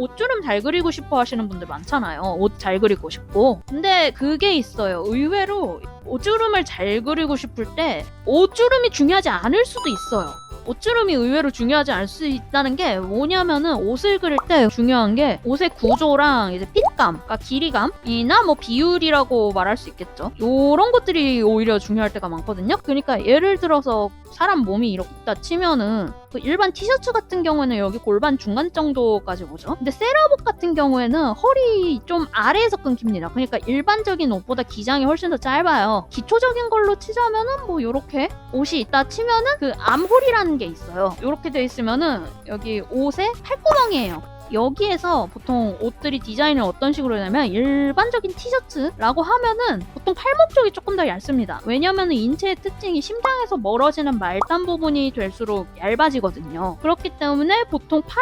옷주름 잘 그리고 싶어 하시는 분들 많잖아요. 옷 잘 그리고 싶고. 근데 그게 있어요. 의외로 옷주름을 잘 그리고 싶을 때 옷주름이 중요하지 않을 수도 있어요. 옷주름이 의외로 중요하지 않을 수 있다는 게 뭐냐면은 옷을 그릴 때 중요한 게 옷의 구조랑 이제 핏감, 그러니까 길이감이나 뭐 비율이라고 말할 수 있겠죠. 요런 것들이 오히려 중요할 때가 많거든요. 그러니까 예를 들어서 사람 몸이 이렇게 있다 치면은 그 일반 티셔츠 같은 경우에는 여기 골반 중간 정도까지 오죠. 근데 세라복 같은 경우에는 허리 좀 아래에서 끊깁니다. 그러니까 일반적인 옷보다 기장이 훨씬 더 짧아요. 기초적인 걸로 치자면은 뭐 요렇게 옷이 있다 치면은 그 암홀이라는 게 있어요. 요렇게 돼 있으면은 여기 옷에 팔구멍이에요. 여기에서 보통 옷들이 디자인을 어떤 식으로 하냐면 일반적인 티셔츠라고 하면은 보통 팔목 쪽이 조금 더 얇습니다. 왜냐면 인체의 특징이 심장에서 멀어지는 말단 부분이 될수록 얇아지거든요. 그렇기 때문에 보통 팔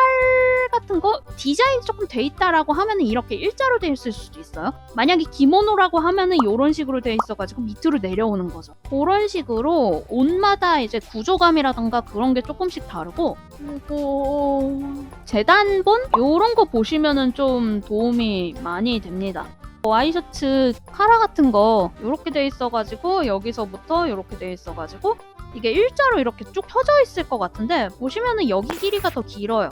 같은 거 디자인이 조금 돼 있다라고 하면은 이렇게 일자로 돼 있을 수도 있어요. 만약에 기모노라고 하면은 이런 식으로 돼 있어가지고 밑으로 내려오는 거죠. 그런 식으로 옷마다 이제 구조감이라던가 그런 게 조금씩 다르고 그리고 재단본 요런 거 보시면은 좀 도움이 많이 됩니다. 와이셔츠 카라 같은 거 이렇게 돼 있어가지고 여기서부터 이렇게 돼 있어가지고 이게 일자로 이렇게 쭉 펴져 있을 것 같은데 보시면은 여기 길이가 더 길어요.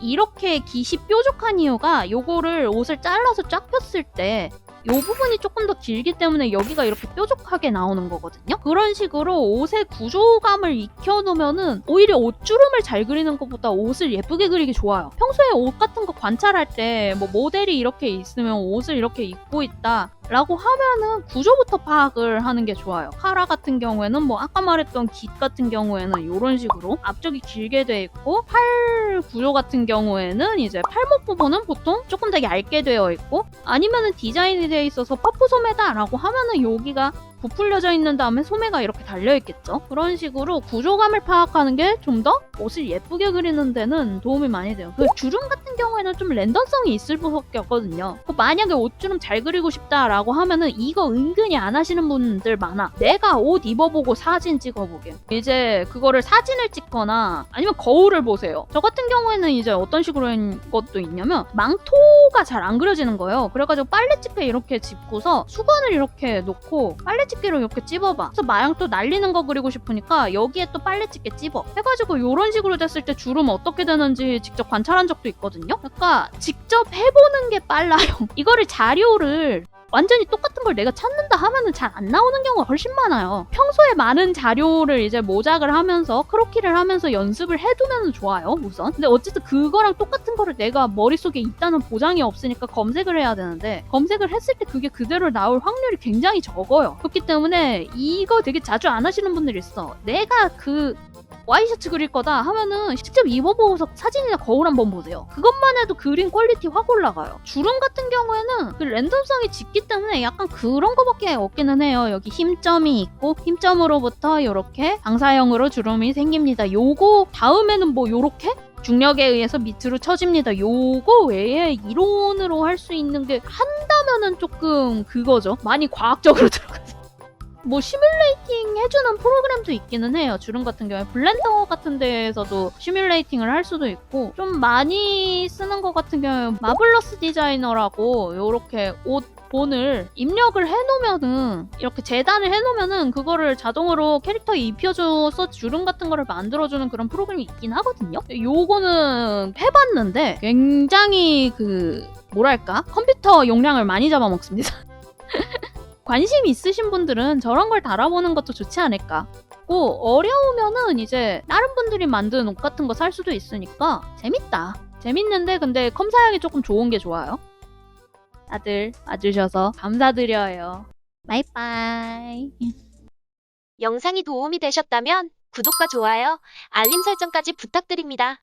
이렇게 깃이 뾰족한 이유가 요거를 옷을 잘라서 쫙 폈을 때 요 부분이 조금 더 길기 때문에 여기가 이렇게 뾰족하게 나오는 거거든요. 그런 식으로 옷의 구조감을 익혀놓으면은 오히려 옷주름을 잘 그리는 것보다 옷을 예쁘게 그리기 좋아요. 평소에 옷 같은 거 관찰할 때 뭐 모델이 이렇게 있으면 옷을 이렇게 입고 있다. 라고 하면은 구조부터 파악을 하는 게 좋아요. 카라 같은 경우에는 뭐 아까 말했던 깃 같은 경우에는 이런 식으로 앞쪽이 길게 돼 있고 팔 구조 같은 경우에는 이제 팔목 부분은 보통 조금 더 얇게 되어 있고 아니면은 디자인이 되어 있어서 퍼프 소매다라고 하면은 여기가 부풀려져 있는 다음에 소매가 이렇게 달려 있겠죠. 그런 식으로 구조감을 파악하는 게 좀 더 옷을 예쁘게 그리는 데는 도움이 많이 돼요. 그 주름 같은 경우에는 좀 랜덤성이 있을 수밖에 없거든요. 그 만약에 옷주름 잘 그리고 싶다라고 하면은 이거 은근히 안 하시는 분들 많아. 내가 옷 입어보고 사진 찍어보게. 이제 그거를 사진을 찍거나 아니면 거울을 보세요. 저 같은 경우에는 이제 어떤 식으로 한 것도 있냐면 망토가 잘 안 그려지는 거예요. 그래가지고 빨래집게 이렇게 짚고서 수건을 이렇게 놓고 빨래 집게로 이렇게 찝어봐. 그래서 마냥 또 날리는 거 그리고 싶으니까 여기에 또 빨래집게 찝어. 해가지고 이런 식으로 됐을 때 주름 어떻게 되는지 직접 관찰한 적도 있거든요. 그러니까 직접 해보는 게 빨라요. 이거를 자료를 완전히 똑같은 걸 내가 찾는다 하면은 잘 안 나오는 경우가 훨씬 많아요. 평소에 많은 자료를 이제 모작을 하면서 크로키를 하면서 연습을 해두면 좋아요, 우선. 근데 어쨌든 그거랑 똑같은 거를 내가 머릿속에 있다는 보장이 없으니까 검색을 해야 되는데 검색을 했을 때 그게 그대로 나올 확률이 굉장히 적어요. 그렇기 때문에 이거 되게 자주 안 하시는 분들이 있어. 내가 그 와이셔츠 그릴 거다 하면은 직접 입어보고서 사진이나 거울 한번 보세요. 그것만 해도 그림 퀄리티 확 올라가요. 주름 같은 경우에는 그 랜덤성이 짙기 때문에 약간 그런 거밖에 없기는 해요. 여기 힘점이 있고 힘점으로부터 이렇게 방사형으로 주름이 생깁니다. 요거 다음에는 뭐 요렇게 중력에 의해서 밑으로 쳐집니다. 요거 외에 이론으로 할 수 있는 게 한다면은 조금 그거죠. 많이 과학적으로 들어가서. 뭐 시뮬레이팅 해주는 프로그램도 있기는 해요. 주름 같은 경우에 블렌더 같은 데에서도 시뮬레이팅을 할 수도 있고 좀 많이 쓰는 것 같은 경우에 마블러스 디자이너라고 요렇게 옷 본을 입력을 해놓으면은 이렇게 재단을 해놓으면은 그거를 자동으로 캐릭터에 입혀줘서 주름 같은 거를 만들어주는 그런 프로그램이 있긴 하거든요. 요거는 해봤는데 굉장히 그 뭐랄까 컴퓨터 용량을 많이 잡아먹습니다. 관심 있으신 분들은 저런 걸 달아보는 것도 좋지 않을까. 고 어려우면은 이제 다른 분들이 만든 옷 같은 거 살 수도 있으니까 재밌다. 재밌는데 근데 컴 사양이 조금 좋은 게 좋아요. 다들 와주셔서 감사드려요. 바이바이. 영상이 도움이 되셨다면 구독과 좋아요, 알림 설정까지 부탁드립니다.